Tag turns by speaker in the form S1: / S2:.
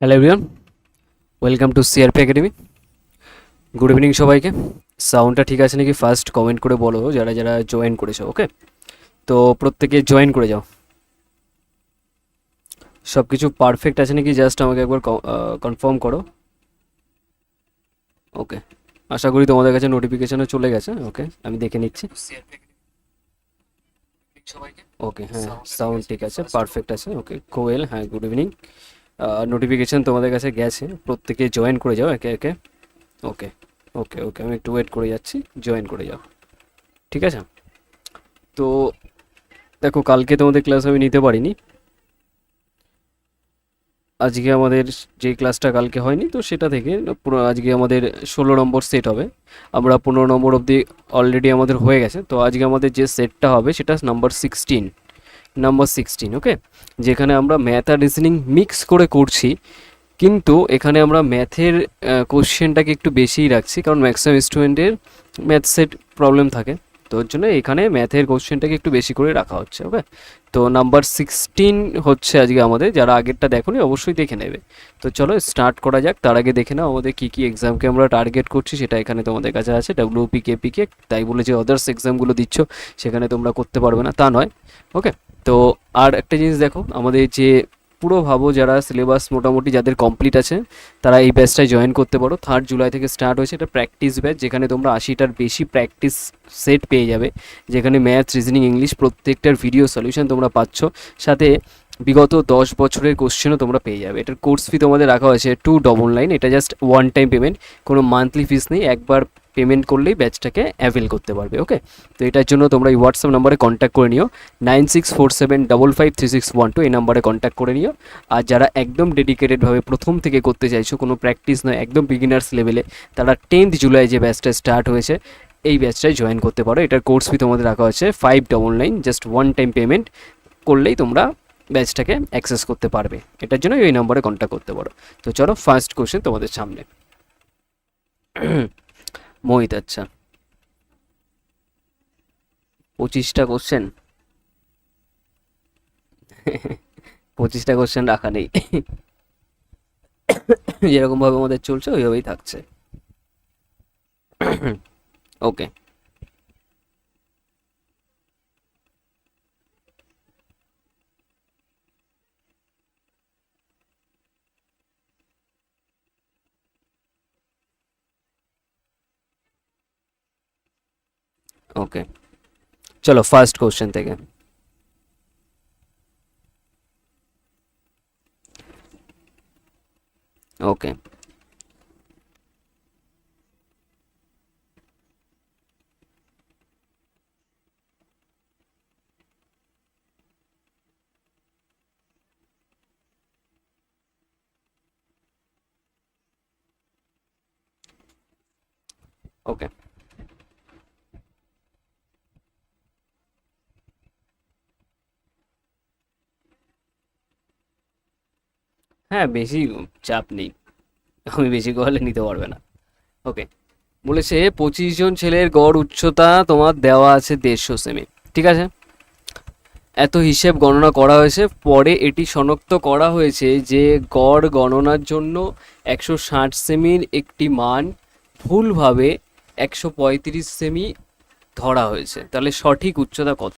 S1: Hello everyone welcome to CRP academy good evening সবাইকে। সাউন্ডটা ঠিক আছে নাকি? ফার্স্ট কমেন্ট করে বলো, যারা যারা জয়েন করেছ ওকে তো প্রত্যেকে জয়েন করে যাও। সব কিছু পারফেক্ট আছে নাকি? জাস্ট আমাকে একবার কনফার্ম করো। ওকে আশা করি তোমাদের কাছে নোটিফিকেশনও চলে গেছে ওকে আমি দেখে নিচ্ছি। ওকে হ্যাঁ সাউন্ড ঠিক আছে পারফেক্ট আছে ওকে কোয়েল হ্যাঁ গুড ইভিনিং নোটিফিকেশন তোমাদের কাছে গেছে। প্রত্যেকে জয়েন করে যাও একে একে। ওকে ওকে ওকে আমি একটু ওয়েট করে যাচ্ছি। জয়েন করে যাও। ঠিক আছে? তো দেখো, কালকে তোমাদের ক্লাস আমি নিতে পারিনি। আজকে আমাদের যে ক্লাসটা কালকে হয়নি, তো সেটা থেকে আজকে আমাদের ষোলো নম্বর সেট হবে। আমরা পনেরো নম্বর অবধি অলরেডি আমাদের হয়ে গেছে। তো আজকে আমাদের যে সেটটা হবে, সেটা number sixteen number sixteen okay যেখানে আমরা ম্যাথ আর রিজনিং মিক্স করে করছি, কিন্তু এখানে আমরা ম্যাথের কোশ্চেনটাকে একটু বেশিই রাখছি, কারণ ম্যাক্সিমাম স্টুডেন্টের ম্যাথ সেট প্রবলেম থাকে। তো ওর জন্য এখানে ম্যাথের কোশ্চেনটাকে একটু বেশি করে রাখা হচ্ছে ওকে তো নাম্বার সিক্সটিন হচ্ছে আজকে আমাদের, যারা আগেরটা দেখোনি অবশ্যই দেখে নেবে। তো চলো স্টার্ট করা যাক, তার আগে দেখে নাও আমাদের কী কী এক্সামকে আমরা টার্গেট করছি, সেটা এখানে তোমাদের কাছে আছে ডাব্লিউপি কেপিকে তাই বলে যে আদার্স এক্সামগুলো দিচ্ছ, সেখানে তোমরা করতে পারবে না, তা নয় ওকে তো আর একটা জিনিস দেখো, আমাদের যে পুরো ভাবো যারা সিলেবাস মোটামুটি যাদের কমপ্লিট আছে, তারা এই ব্যাচটায় জয়েন করতে পারো। থার্ড জুলাই থেকে স্টার্ট হয়েছে এটা প্র্যাকটিস ব্যাচ যেখানে তোমরা আশিটার বেশি প্র্যাকটিস সেট পেয়ে যাবে। যেখানে ম্যাথ রিজনিং ইংলিশ প্রত্যেকটার ভিডিও সলিউশন তোমরা পাচ্ছ। সাথে বিগত দশ বছরের কোশ্চেনও তোমরা পেয়ে যাবে। এটার কোর্স ফি তোমাদের রাখা হয়েছে টু ডবল নাইন এটা জাস্ট ওয়ান টাইম পেমেন্ট কোনো মান্থলি ফিস নেই। একবার পেমেন্ট করলেই ব্যাচটাকে অ্যাভেল করতে পারবে ওকে তো এটার জন্য তোমরা এই হোয়াটসঅ্যাপ নাম্বারে কন্ট্যাক্ট করে নিও। Nine six four seven double five three six one two এই নাম্বারে কন্ট্যাক্ট করে নিও। আর যারা একদম ডেডিকেটেডভাবে প্রথম থেকে করতে চাইছো, কোনো প্র্যাকটিস নয়, একদম বিগিনার্স লেভেলে তারা টেন্থ জুলাই যে ব্যাচটা স্টার্ট হয়েছে, এই ব্যাচটায় জয়েন করতে পারো। এটার কোর্স ফি তোমাদের রাখা হচ্ছে five double nine just one time payment করলেই তোমরা ব্যাচটাকে অ্যাক্সেস করতে পারবে। এটার জন্য এই নম্বরে কন্ট্যাক্ট করতে পারো। তো চলো ফার্স্ট কোশ্চেন তোমাদের সামনে। মোহিত আচ্ছা। পঁচিশটা কোশ্চেন পঁচিশটা কোশ্চেন রাখা নেই। যেরকমভাবে আমাদের চলছে ওইভাবেই থাকছে। ওকে। ওকে চলো ফার্স্ট কোশ্চেন থেকে ওকে ওকে হ্যাঁ বেশি চাপ নেই। আমি বেশি করলে নিতে পারবে না। ওকে বলেছে, পঁচিশ জন ছেলের গড় উচ্চতা তোমার দেওয়া আছে দেড়শো সেমি। ঠিক আছে? এত হিসেব গণনা করা হয়েছে। পরে এটি শনাক্ত করা হয়েছে যে গড় গণনার জন্য একশো ষাট সেমির একটি মান ভুলভাবে একশো পঁয়ত্রিশ সেমি ধরা হয়েছে। তাহলে সঠিক উচ্চতা কত?